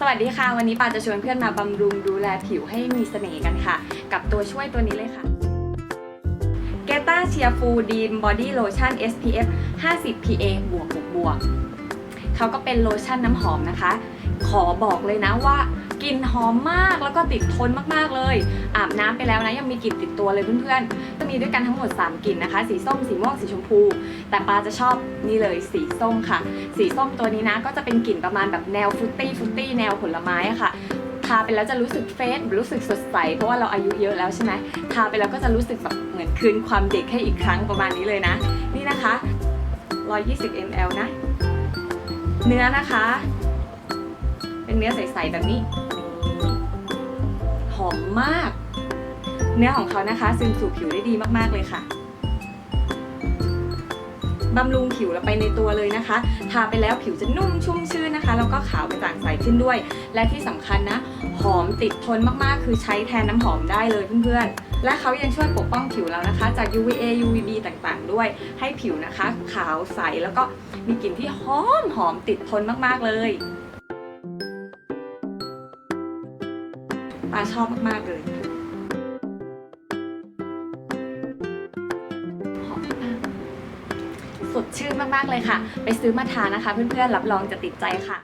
สวัสดีค่ะ วันนี้ปาจะชวนเพื่อนมาบำรุงดูแลผิวให้มีเสน่ห์กันค่ะ กับตัวช่วยตัวนี้เลยค่ะ g e t a c h e e r f u l Dean Body Lotion SPF 50 PA บวกบวก เขาก็เป็นโลชั่นน้ำหอมนะคะ ขอบอกเลยนะว่ากลิ่นหอมมากแล้วก็ติดทนมากๆเลย อาบน้ำไปแล้วนะยังมีกลิ่นติดตัวเลยเพื่อนๆ จะมีด้วยกันทั้งหมด 3กลิ่นนะคะ สีส้ม สีม่วง สีชมพู แต่ปาจะชอบนี่เลยสีส้มค่ะ สีส้มตัวนี้นะ ก็จะเป็นกลิ่นประมาณแบบแนวฟรุตตี้ฟรุตตี้แนวผลไม้ะค่ะทาไปแล้วจะรู้สึกเฟรชรู้สึกสดใส เพราะว่าเราอายุเยอะแล้วใช่ไหมทาไปแล้วก็จะรู้สึกแบบเหมือนคืนความเด็กให้อีกครั้งประมาณนี้เลยนะ นี่นะคะ 120 ml นะ เนื้อนะคะ เป็นเนื้อใสๆแบบนี้ หอมมาก เนื้อของเขานะคะซึมสู่ผิวได้ดีมากๆเลยค่ะบำรุงผิวเราไปในตัวเลยนะคะ ทาไปแล้วผิวจะนุ่มชุ่มชื่นนะคะ แล้วก็ขาวกระจ่างใสขึ้นด้วย และที่สำคัญนะ หอมติดทนมากๆ คือใช้แทนน้ำหอมได้เลยเพื่อนๆ และเขายังช่วยปกป้องผิวเรานะคะ จาก UVA UVB ต่างๆ ด้วยให้ผิวนะคะ ขาวใสแล้วก็มีกลิ่นที่หอมหอมติดทนมากๆเลยปาชอบมากๆเลยสดชื่นมากๆเลยค่ะ ไปซื้อมาทานนะคะ เพื่อนๆรับรองจะติดใจค่ะ